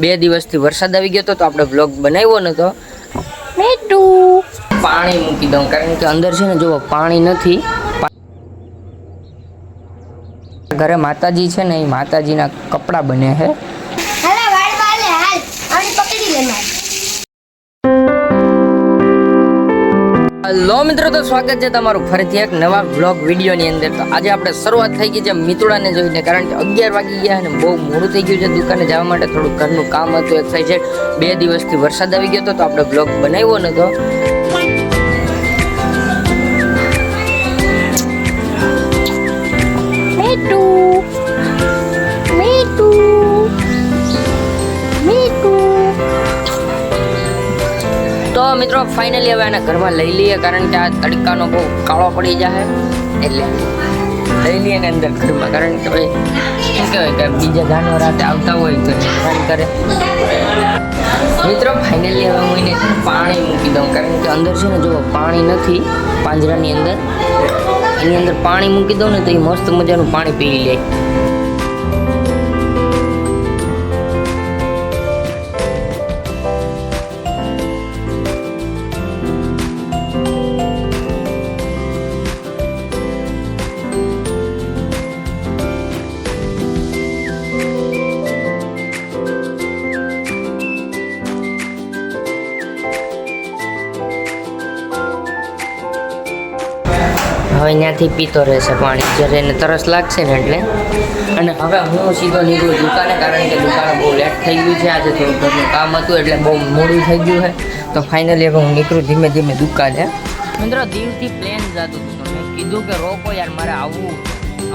બે દિવસથી વરસાદ આવી ગયો હતો તો આપણે બ્લોગ બનાવ્યો નતો. મીઠું પાણી મૂકી દઉં કારણ કે અંદર છે ને જુઓ પાણી નથી. ઘરે માતાજી છે ને એ માતાજીના કપડાં બને છે. હાલા પકડી લે હેલો મિત્રો, તો સ્વાગત છે તમારું ફરીથી એક નવા બ્લોગ વિડીયોની અંદર. તો આજે આપણે શરૂઆત થઈ ગઈ છે મિતુડાને જોઈને, કારણ કે અગિયાર વાગી ગયા અને બહુ મોડું થઈ ગયું છે દુકાને જવા માટે. થોડું ઘરનું કામ હતું એક્સાઇટેડ બે દિવસથી વરસાદ આવી ગયો હતો, તો આપણે બ્લોગ બનાવ્યો નતો. તો મિત્રો ફાઇનલી હવે આને ઘરમાં લઈ લઈએ, કારણ કે આ તડકાનો બહુ કાળો પડી જાય એટલે લઈ લઈએ ને અંદર ઘરમાં, કારણ કે ભાઈ શું કહેવાય કે બીજા જાનવર રાતે આવતા હોય તો હેરાન કરે. મિત્રો ફાઇનલી હવે હું એને પાણી મૂકી દઉં, કારણ કે અંદર છે ને જો પાણી નથી પાંજરાની અંદર. એની અંદર પાણી મૂકી દઉં ને તો એ મસ્ત મજાનું પાણી પી લે. હવે ત્યાંથી પીતો રહેશે પાણી. જ્યારે એને તરસ લાગશે ને એટલે. અને હવે હું સીધો નીકળું દુકાને, કારણ કે દુકાને બહુ લેટ થઈ ગયું છે. આજે થોડું ઘરનું કામ હતું, એટલે બહુ મોડું થઈ ગયું છે. તો ફાઇનલી હવે હું નીકળું ધીમે ધીમે દુકાને. મિત્રો દીવથી પ્લેન જતું હતું. મેં કીધું કે રોકો યાર, મારે આવવું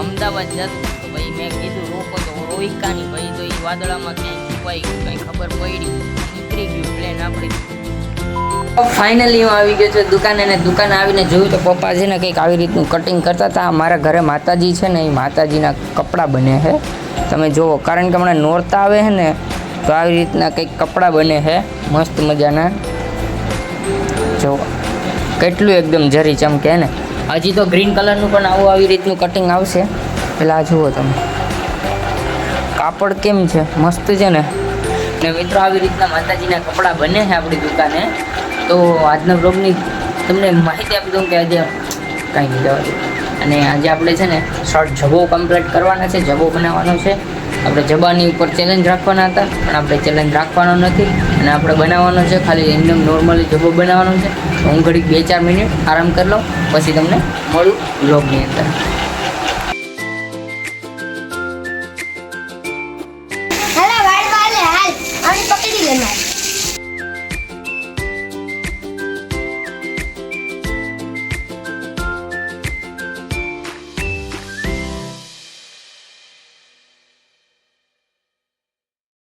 અમદાવાદ જતું તો ભાઈ મેં કીધું, રોકો તો રોઈકા નહીં ભાઈ તો એ વાદળામાં ક્યાંય છુપાઈ ગયું, કંઈ ખબર પડી. ફાઇનલી હું આવી ગયો છું દુકાને અને દુકાને આવીને જોયું તો પપ્પા છે ને કંઈક આવી રીતનું કટિંગ કરતા હતા. મારા ઘરે માતાજી છે ને એ માતાજીના કપડાં બને છે. તમે જુઓ કારણ કે હમણાં નોરતા આવે છે ને, તો આવી રીતના કંઈક કપડાં બને છે. મસ્ત મજાના. જુઓ કેટલું એકદમ જરી ચમકે ને. હજી તો ગ્રીન કલરનું પણ આવું આવી રીતનું કટિંગ આવશે. પેલા જુઓ તમે. કાપડ કેમ છે? મસ્ત છે ને. ને મિત્રો, આવી રીતના માતાજીના કપડાં બને છે આપણી દુકાને. તો આજના બ્લોગની તમને માહિતી આપી દઉં કે આજે કાંઈ નહીં જવા અને આજે આપણે છે ને શર્ટ જબો કમ્પ્લીટ કરવાના છે, જબો બનાવવાનો છે. આપણે જબાની ઉપર ચેલેન્જ રાખવાના હતા, પણ આપણે ચેલેન્જ રાખવાનો નથી. અને આપણે બનાવવાનો છે, ખાલી એકદમ નોર્મલી જબો બનાવવાનો છે. હું ઘડીક બે ચાર મિનિટ આરામ કરી લઉં, પછી તમને મળું બ્લોગની અંદર.